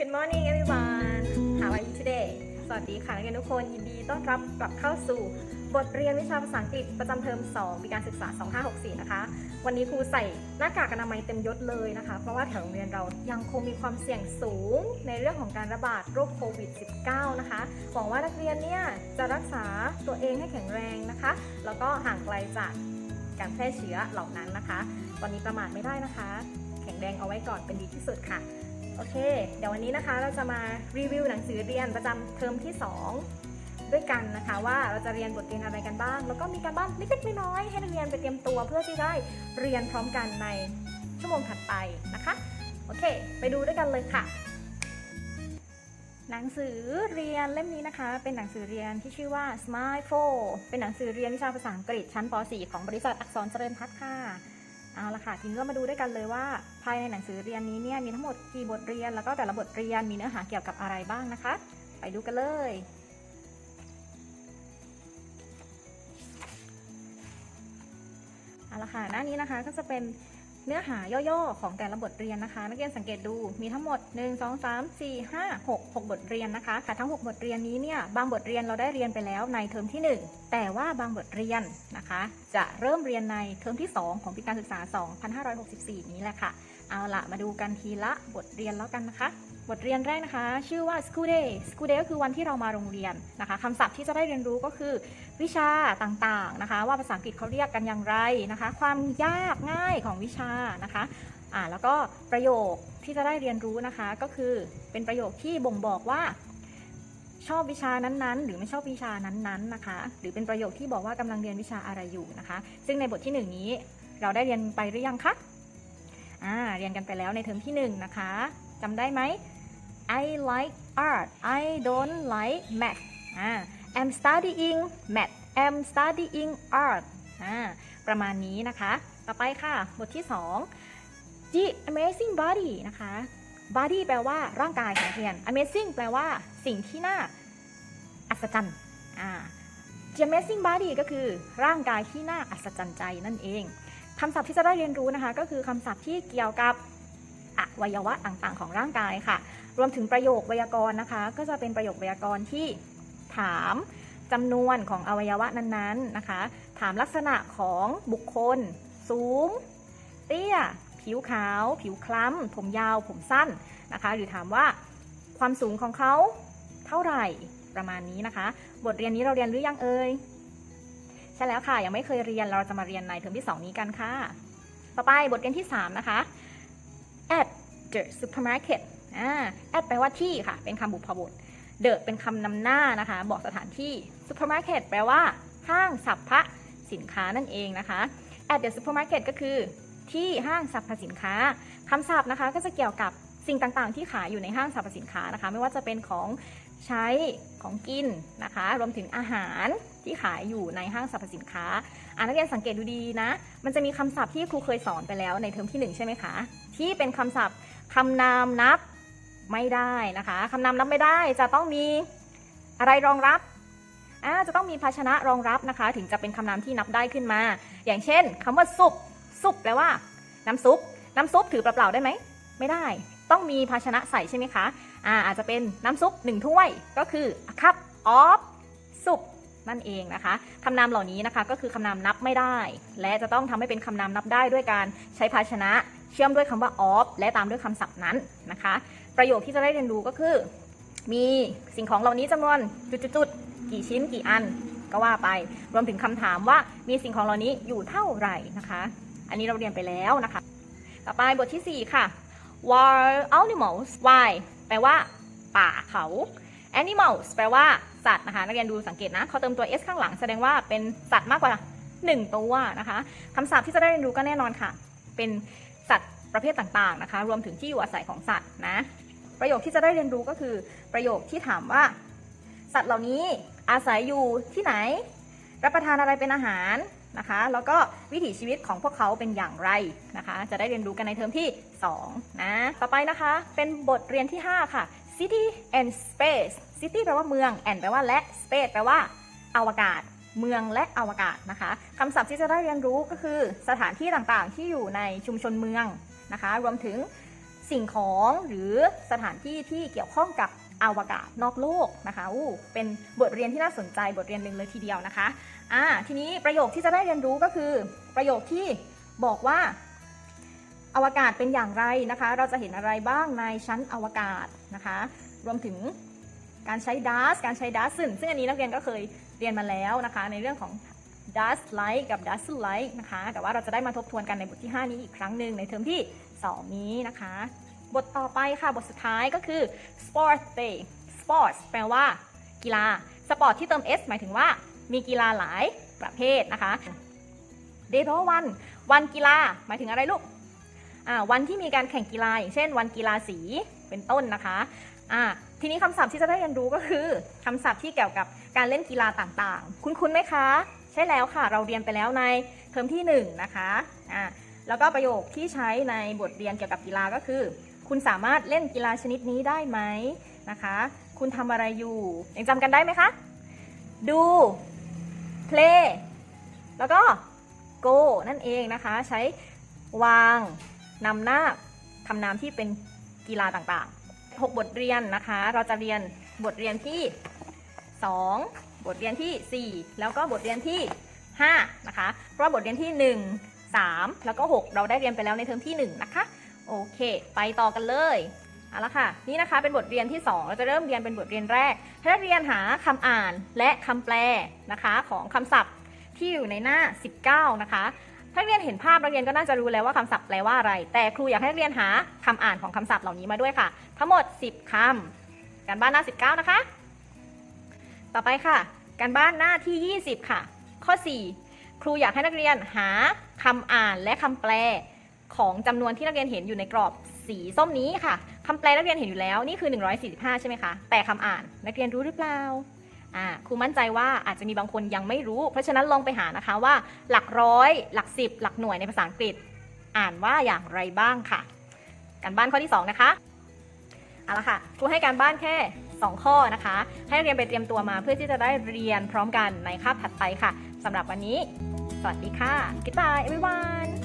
Good morning everyone How are you today สวัสดีค่ะนักเรียนทุกคนยินดีต้อนรับกลับเข้าสู่บทเรียนวิชาภาษาอังกฤษประจำเทอม 2 ปีการศึกษา 2564 นะคะ วันนี้ครูใส่หน้ากากอนามัยเต็มยศเลยนะคะ เพราะว่าแถวโรงเรียนเรายังคงมีความเสี่ยงสูงในเรื่องของการระบาดโรคโควิด -19 นะคะ หวังว่านักเรียนเนี่ยจะรักษาตัวเองให้แข็งแรงนะคะ แล้วก็ห่างไกลจากการแพร่เชื้อเหล่านั้นนะคะ ตอนนี้ประมาทไม่ได้นะคะ แข็งแรงเอาไว้ก่อนเป็นดีที่สุดค่ะ โอเค เดี๋ยววันนี้นะคะเราจะมารีวิวหนังสือเรียนประจำเทอมที่ 2 ด้วยกันนะคะ ว่าเราจะเรียนบทเรียนอะไรกันบ้าง แล้วก็มีการบ้านเล็กๆน้อยๆให้นักเรียนไปเตรียมตัวเพื่อที่ได้เรียนพร้อมกันในชั่วโมงถัดไปนะคะ โอเค ไปดูด้วยกันเลยค่ะ หนังสือเรียนเล่มนี้นะคะ เป็นหนังสือเรียนที่ชื่อว่า Smile 4เป็นหนังสือเรียนวิชาภาษาอังกฤษชั้นป .4 ของบริษัทอักษรเจริญพัฒน์ค่ะ เอาละค่ะทีนี้ก็มาดูด้วยกันเลยว่า ภายในหนังสือเรียนนี้เนี่ยมีทั้งหมดกี่บทเรียน แล้วก็แต่ละบทเรียนมีเนื้อหาเกี่ยวกับอะไรบ้างนะคะ ไปดูกันเลยเอาละค่ะหน้านี้นะคะก็จะเป็น เนื้อหาย่อๆ ของแต่ละบทเรียนนะคะนักเรียนสังเกตดูมีทั้งหมด 1 2 3 4 5 6 6 บทเรียนนะคะค่ะทั้ง 6 บทเรียนนี้เนี่ยบางบทเรียนเราได้เรียนไปแล้วในเทอมที่ 1 แต่ว่าบางบทเรียนนะคะ จะเริ่มเรียนในเทอมที่ 2 ของปีการศึกษา 2564 นี้แหละค่ะ เอาละมาดูกันทีละบทเรียนแล้วกันนะคะ บทเรียนแรกนะคะ ชื่อว่า school day school day ก็คือวันที่เรามาโรงเรียนนะคะคำศัพท์ที่จะได้เรียนรู้ก็คือ วิชาต่างๆนะคะ ว่าภาษาอังกฤษเขาเรียกกันอย่างไรนะคะ ความยากง่ายของวิชานะคะอ่าแล้วก็ประโยคที่จะได้เรียนรู้นะคะ ก็คือเป็นประโยคที่บ่งบอกว่า ชอบวิชานั้นๆ หรือไม่ชอบวิชานั้นๆนะคะ หรือเป็นประโยคที่บอกว่ากำลังเรียนวิชาอะไรอยู่นะคะ ซึ่งในบทที่หนึ่งนี้เราได้เรียนไปหรือยังคะอ่าเรียนกันไปแล้วในเทอมที่หนึ่งนะคะจำได้ไหม I like art I don't like math อ่า I'm studying math I'm studying art อ่าประมาณนี้นะคะ ต่อไปค่ะ บทที่ 2 The amazing body นะคะ body แปลว่าร่างกายของเรียน amazing แปลว่าสิ่งที่น่าอัศจรรย์อ่า The amazing body ก็คือร่างกายที่น่าอัศจรรย์ใจนั่นเองคำศัพท์ที่จะได้เรียนรู้นะคะ ก็คือคำศัพท์ที่เกี่ยวกับอวัยวะต่างๆ ของร่างกายค่ะ รวมถึงประโยคไวยากรณ์นะคะ ก็จะเป็นประโยคไวยากรณ์ที่ถามจำนวนของอวัยวะนั้นๆนะคะ ถามลักษณะของบุคคล สูง เตี้ย ผิวขาว ผิวคล้ำ ผมยาว ผมสั้นนะคะ หรือถามว่าความสูงของเขาเท่าไหร่ประมาณนี้นะคะ บทเรียนนี้เราเรียนหรือยังเอ่ยใช่แล้วค่ะ ยังไม่เคยเรียน เราจะมาเรียนในเทอมที่ 2 นี้กันค่ะ ต่อไปบทเรียนที่ 3 นะคะ at the supermarket อ่า at แปลว่าที่ค่ะ เป็นคำบุพบท the เป็นคำนำหน้านะคะ บอกสถานที่ supermarket แปลว่าห้างสรรพสินค้านั่นเองนะคะ at the supermarket ก็คือที่ห้างสรรพสินค้าคำศัพท์นะคะ ก็จะเกี่ยวกับสิ่งต่างๆ ที่ขายอยู่ในห้างสรรพสินค้านะคะ ไม่ว่าจะเป็นของใช้ของกินนะคะ รวมถึงอาหารที่ขายอยู่ในห้างสรรพสินค้าอ่านักเรียนสังเกตดูดีนะ มันจะมีคำศัพท์ที่ครูเคยสอนไปแล้วในเทอมที่หนึ่งใช่ไหมคะ ที่เป็นคำศัพท์คำนามนับ ไม่ได้นะคะคำนามนับไม่ได้จะต้องมีอะไรรองรับอ่าจะต้องมีภาชนะรองรับนะคะ ถึงจะเป็นคำนามที่นับได้ขึ้นมา อย่างเช่นคำว่าซุปซุปแปลว่า น้ำซุป น้ำซุปถือเปล่าๆได้ไหม ไม่ได้ ต้องมีภาชนะใส่ใช่ไหมคะอ่าอาจจะเป็นน้ำซุปหนึ่งถ้วยก็คือ cup of soup นั่นเองนะคะคำนามเหล่านี้นะคะก็คือคำนามนับไม่ได้ และจะต้องทำให้เป็นคำนามนับได้ด้วยการใช้ภาชนะ เชื่อมด้วยคำว่า of และตามด้วยคำศัพท์นั้นนะคะ ประโยคที่จะได้เรียนรู้ก็คือ มีสิ่งของเหล่านี้จำนวนจุดๆกี่ชิ้นกี่อันก็ว่าไป รวมถึงคำถามว่ามีสิ่งของเหล่านี้อยู่เท่าไหร่นะคะ อันนี้เราเรียนไปแล้วนะคะ ต่อไปบทที่ 4 ค่ะ wild animals wild แปลว่า ป่าเขา animals แปลว่าสัตว์นะคะนักเรียนดูสังเกตนะเขาเติมตัว s ข้างหลังแสดงว่าเป็นสัตว์มากกว่า 1 ตัวนะคะคำศัพท์ที่จะได้เรียนรู้ก็แน่นอนค่ะ เป็น สัตว์ประเภทต่างๆนะคะ รวมถึงที่อยู่อาศัยของสัตว์นะ ประโยคที่จะได้เรียนรู้ก็คือประโยคที่ถามว่า สัตว์เหล่านี้อาศัยอยู่ที่ไหน รับประทานอะไรเป็นอาหารนะคะ แล้วก็วิถีชีวิตของพวกเขาเป็นอย่างไรนะคะ จะได้เรียนรู้กันในเทอมที่ 2 นะ ต่อไปนะคะ เป็นบทเรียนที่ 5 ค่ะ city and space city แปลว่าเมือง and แปลว่าและ space แปลว่าอวกาศ เมืองและอวกาศนะคะคำศัพท์ที่จะได้เรียนรู้ก็คือสถานที่ต่างๆ ที่อยู่ในชุมชนเมืองนะคะ รวมถึงสิ่งของหรือสถานที่ที่เกี่ยวข้องกับอวกาศนอกโลกนะคะอู้เป็นบทเรียนที่น่าสนใจบทเรียนหนึ่งเลยทีเดียวนะคะอ่าทีนี้ประโยคที่จะได้เรียนรู้ก็คือ ประโยคที่บอกว่า อวกาศเป็นอย่างไรนะคะ เราจะเห็นอะไรบ้างในชั้นอวกาศนะคะ รวมถึงการใช้ dust การใช้ dust ซึ่งซึ่งอันนี้นักเรียนก็เคย เรียนมาแล้วนะคะ ในเรื่องของ dust light กับ dust light นะคะ แต่ว่าเราจะได้มาทบทวนกันในบทที่ 5 นี้อีกครั้งหนึ่งในเทอมที่ 2 นี้นะคะ บทต่อไปค่ะ บทสุดท้ายก็คือ sports day sports แปลว่า กีฬาสปอร์ตที่เติม s หมายถึงว่า มีกีฬาหลายประเภทนะคะ day แปลว่าวัน วันกีฬา หมายถึงอะไรลูกอ่าวันที่มีการแข่งกีฬาอย่างเช่น วันกีฬาสีเป็นต้นนะคะอ่า ทีนี้คำศัพท์ที่จะได้เรียนรู้ก็คือคำศัพท์ที่เกี่ยวกับการเล่นกีฬาต่างๆ คุ้นๆไหมคะ ใช่แล้วค่ะ เราเรียนไปแล้วในเทอมที่ 1 นะคะอ่าแล้วก็ประโยคที่ใช้ในบทเรียนเกี่ยวกับกีฬาก็คือ คุณสามารถเล่นกีฬาชนิดนี้ได้ไหมนะคะ คุณทำอะไรอยู่ยังจำกันได้ไหมคะ ดู play แล้วก็ go นั่นเองนะคะ ใช้วางนำหน้าคำนามที่เป็นกีฬาต่างๆ 6 บทเรียนนะคะ เราจะเรียนบทเรียนที่ 2 บทเรียนที่ 4 แล้วก็บทเรียนที่ 5 นะคะ เพราะว่าบทเรียนที่ 1 3 แล้วก็ 6 เราได้เรียนไปแล้วในเทอมที่ 1 นะคะ โอเค ไปต่อกันเลยเอาละค่ะ นี่นะคะเป็นบทเรียนที่ 2 เราจะเริ่มเรียนเป็นบทเรียนแรกถ้าเรียนหาคำอ่านและคำแปลนะคะของคำศัพท์ที่อยู่ในหน้า 19 นะคะ ถ้าเรียนเห็นภาพนักเรียนก็น่าจะรู้แล้วว่าคำศัพท์แปลว่าอะไร แต่ครูอยากให้นักเรียนหาคำอ่านของคำศัพท์เหล่านี้มาด้วยค่ะ ทั้งหมด 10คำการบ้านหน้า 19 นะคะ ต่อไปค่ะ การบ้านหน้าที่ 20 ค่ะ ข้อ 4 ครูอยากให้นักเรียนหาคำอ่านและคำแปลของจำนวนที่นักเรียนเห็นอยู่ในกรอบสีส้มนี้ค่ะคำแปลนักเรียนเห็นอยู่แล้วนี่คือ 145 ใช่ไหมคะ แต่คำอ่านนักเรียนรู้หรือเปล่า อ่าครูมั่นใจว่าอาจจะมีบางคนยังไม่รู้ เพราะฉะนั้นลองไปหานะคะว่า หลักร้อย หลักสิบหลักหน่วยในภาษาอังกฤษ อ่านว่าอย่างไรบ้างค่ะ การบ้านข้อที่ 2 นะคะเอาละค่ะครูให้การบ้านแค่ 2 ข้อนะคะ ให้นักเรียนไปเตรียมตัวมาเพื่อที่จะได้เรียนพร้อมกันในคาบถัดไปค่ะสำหรับวันนี้ สวัสดีค่ะ goodbye everyone